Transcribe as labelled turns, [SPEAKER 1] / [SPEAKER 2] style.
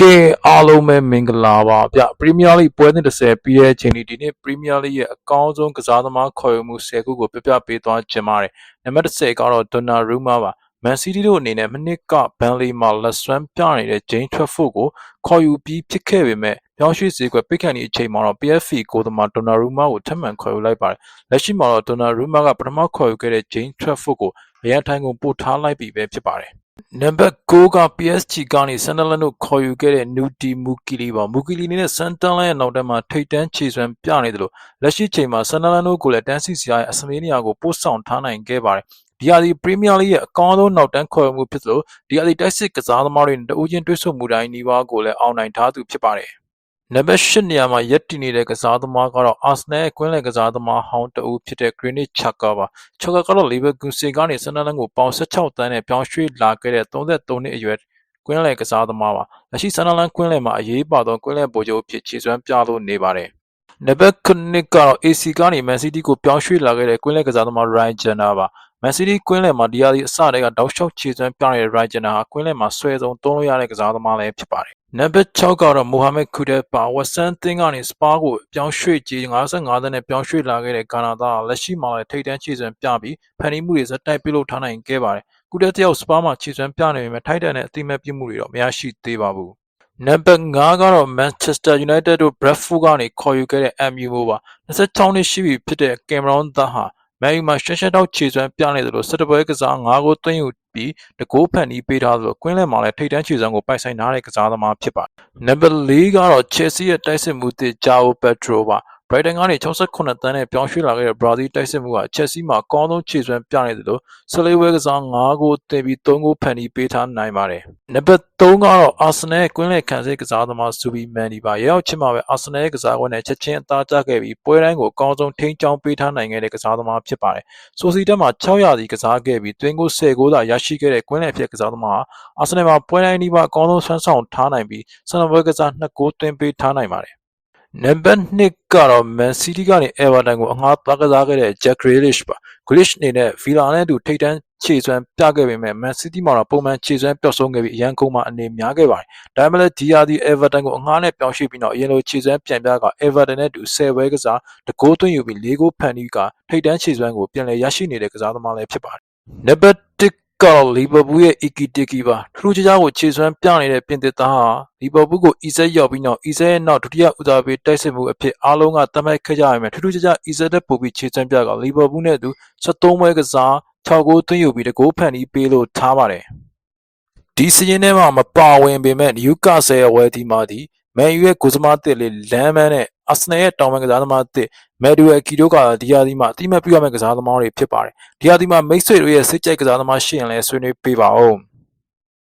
[SPEAKER 1] ကဲအားလုံးပဲမင်္ဂလာပါဗျပရီးမီးယားလိပွဲစဉ်30ပြီးတဲ့အချိန်ဒီဒီနေ့ပရီးမီးယားလိရဲ့အကောင်းဆုံးကစားသမားခေါ်ယူမှု10ခုကိုပြပြပေးသွားခြင်းပါတယ်နံပါတ်10ကတော့ဒွန်နာရူမာပါမန်စီးတီးတို့အနေနဲ့မနစ်ကဘန်လီမှာလက်ဆွမ်းပြနေတဲ့ဂျိန်းထွက်ဖို့ကိုခေါ်ယူပြီးဖြစ်ခဲ့ပေမဲ့ပြောင်းရွှေ့စေကွယ်ပိတ်ခန့်ဒီအချိန်မှာတော့ PFC ကိုသမာဒွန်နာရူမာကိုထပ်မံခေါ်ယူလိုက်ပါတယ်လက်ရှိမှာတော့ဒွန်နာရူမာကပထမခေါ်ယူခဲ့တဲ့ဂျိန်းထွက်ဖို့ကိုအရန်ထိုင်ကိုပို့ထားလိုက်ပြီပဲဖြစ်ပါတယ် နံပါတ်9က PSG ကနေဆန်ဒလန်တို့ခေါ်ယူခဲ့တဲ့နူတီမူကီလီပါမူကီလီနဲ့ဆန်တန်လန်ရဲ့နောက်တန်းမှာထိတ်တန်းခြေစွမ်းပြနေတယ်လို့လက်ရှိချိန်မှာဆန်ဒလန်တို့ကိုလည်းတန်းစီစီရဲ့အစမေးနီယာကိုပို့ဆောင်ထားနိုင်ခဲ့ပါတယ်ဒီဟာဒီပရီးမီးယားလိရဲ့အကောင်းဆုံးနောက်တန်းခေါ်ယူမှုဖြစ်သလိုဒီဟာဒီတိုက်စစ်ကစားသမားတွေနဲ့တဦးချင်းတွဲဆုံမှုတိုင်းနီးပါးကိုလည်းအောင်နိုင်ထားသူဖြစ်ပါတယ် နံပါတ်၈နေရာမှာရက်တည်နေတဲ့ကစားသမားကတော့အာဆနယ်ရဲ့ကွင်းလယ်ကစားသမားဟောင်းတဦးဖြစ်တဲ့ Granit Xhaka ပါ Xhaka ကတော့ Leverkusen ကနေဆန်နလန်ကိုပေါင်16တန်းနဲ့ပြောင်းရွှေ့လာခဲ့တဲ့33နှစ်အရွယ်ကွင်းလယ်ကစားသမားပါလက်ရှိဆန်နလန်ကွင်းလယ်မှာအရေးပါသောကွင်းလယ်ဗိုလ်ချုပ်အဖြစ်ခြေစွမ်းပြလို့နေပါတယ်နံပါတ်9ကတော့ AC ကနေ Man City ကိုပြောင်းရွှေ့လာခဲ့တဲ့ကွင်းလယ်ကစားသမား Ryan Jenner ပါ Man City ကွင်းလယ်မှာဒီဟာဒီအစတည်းကတောက်လျှောက်ခြေစွမ်းပြနေတဲ့ Ryan Jenner ဟာကွင်းလယ်မှာဆွဲဆုံးသုံးလို့ရတဲ့ကစားသမားလည်းဖြစ်ပါတယ်နံပါတ်6ကတော့ Mohamed Kudus ပါ Western သင်းကနေ Spa ကိုပြောင်းရွှေ့ကြေး55သန်းနဲ့ပြောင်းရွှေ့လာခဲ့တဲ့ကာနာဒါလက်ရှိမှာလည်းထိပ်တန်းခြေစွမ်းပြပြီးဖန်တီးမှုတွေဇက်တိုက်ပြုလုပ်ထားနိုင်ခဲ့ပါတယ်။ကုတက်တယောက် Spa မှာခြေစွမ်းပြနေပေမဲ့ထိုက်တန်တဲ့အတိမတ်ပြုမှုတွေတော့မရရှိသေးပါဘူး။နံပါတ်5ကတော့ Manchester United တို့ Bradford ကနေခေါ်ယူခဲ့တဲ့ MU မို့ပါ26နှစ်ရှိပြီဖြစ်တဲ့ Cameron Dunn ဟာ မန်ယူမှာရှက်ရှက်တော့ခြေစွမ်းပြနေသလိုစစ်တပွဲကစား၅ဂိုးသွင်းယူပြီးတကိုးဖန်တီးပေးထားသလိုကွင်းလယ်မှာလည်းထိပ်တန်းခြေစွမ်းကိုပိုင်ဆိုင်ထားတဲ့ကစားသမားဖြစ်ပါတယ်။နံပါတ်၄ကတော့ Chelsea ရဲ့တိုက်စစ်မှုသစ် Joao Pedro ပါ Brighton ကနေ68တန်းနဲ့ပြောင်းရွှေ့လာခဲ့တဲ့ Brazil တိုက်စစ်မှုက Chelsea မှာအကောင်းဆုံးခြေစွမ်းပြနေသလိုဆလေးဝဲကစား5ဂိုးတင်ပြီး3ဂိုးဖန်တီးပေးထားနိုင်ပါတယ်။နံပါတ်3ကတော့ Arsenal ရဲ့ကွင်းလယ်ခံစစ်ကစားသမား Zubi Mendy ပါ။ရောက်ချင်းမှာပဲ Arsenal ရဲ့ကစားကွင်းနဲ့ချက်ချင်းအသားကျခဲ့ပြီးပွဲတိုင်းကိုအကောင်းဆုံးထိန်းချောင်းပေးထားနိုင်ခဲ့တဲ့ကစားသမားဖြစ်ပါတယ်။ဆိုစီတက်မှာ600စီကစားခဲ့ပြီးတွင်းကို10ဂိုးသာရရှိခဲ့တဲ့ကွင်းလယ်ဖြစ်ကစားသမားဟာ Arsenal မှာပွဲတိုင်းဒီမှာအကောင်းဆုံးဆွမ်းဆောင်ထားနိုင်ပြီးဆန်နပွဲကစား2ဂိုးသွင်းပေးထားနိုင်ပါတယ် နံပါတ်2ကတော့ Man City ကနေ Everton ကိုအငှားသွားကစားခဲ့တဲ့ Jack Grealish ပါ Grealish အနေနဲ့ Villa နဲ့အတူထိပ်တန်းခြေစွမ်းပြခဲ့ပေမဲ့ Man City မှာတော့ပုံမှန်ခြေစွမ်းပျောက်ဆုံးခဲ့ပြီးအရန်ကုန်မှာအနေများခဲ့ပါတယ်။ဒါပေမဲ့လည်းဒီယာဒီ Everton ကိုအငှားနဲ့ပြောင်းရွှေ့ပြီးတော့အရင်လိုခြေစွမ်းပြန်ပြက Everton နဲ့အတူ10ပွဲကစားတကိုးသွင်းယူပြီး၄ဂိုးဖန်တီးကထိပ်တန်းခြေစွမ်းကိုပြန်လည်ရရှိနေတဲ့ကစားသမားလည်းဖြစ်ပါတယ်။နံပါတ်1 ကတော့ လီဗာပူးရဲ့ Iki Tiki ပါထူးခြားခြားကို ခြေစွမ်းပြနေတဲ့ ပြင်သစ်သားဟာ လီဗာပူးကို အီဇက်ရောက်ပြီးနောက် အီဇက်ရဲ့နောက် ဒုတိယဦးစားပေးတိုက်စစ်မှုအဖြစ် အားလုံးက သတ်မှတ်ခဲ့ကြရမယ်ထူးထူးခြားခြား အီဇက်တက်ပို့ပြီး ခြေစွမ်းပြကလီဗာပူးနဲ့အတူ73ပွဲကစား6ဂိုးသွင်းယူပြီးတကိုးဖန်တီးပေးလို့ထားပါတယ် ဒီစရင်ထဲမှာ မပါဝင်ပေမဲ့နယူကာဆယ်ရဲ့ ဝယ်ဒီမာဒီမန်ယူရဲ့ကိုစမားတစ်လေးလမ်းမန်းနဲ့ အာဆနယ်ရဲ့ တောင်ပန်ကစားသမားတစ် မယ်ဒူအကီတို့ကဒီယာဒီမှာအတိမတ်ပြုရမယ့်ကစားသမားတွေဖြစ်ပါတယ်ဒီယာဒီမှာမိတ်ဆွေတို့ရဲ့စိတ်ကြိုက်ကစားသမားရှိရင်လည်းဆွေးနွေးပေးပါဦး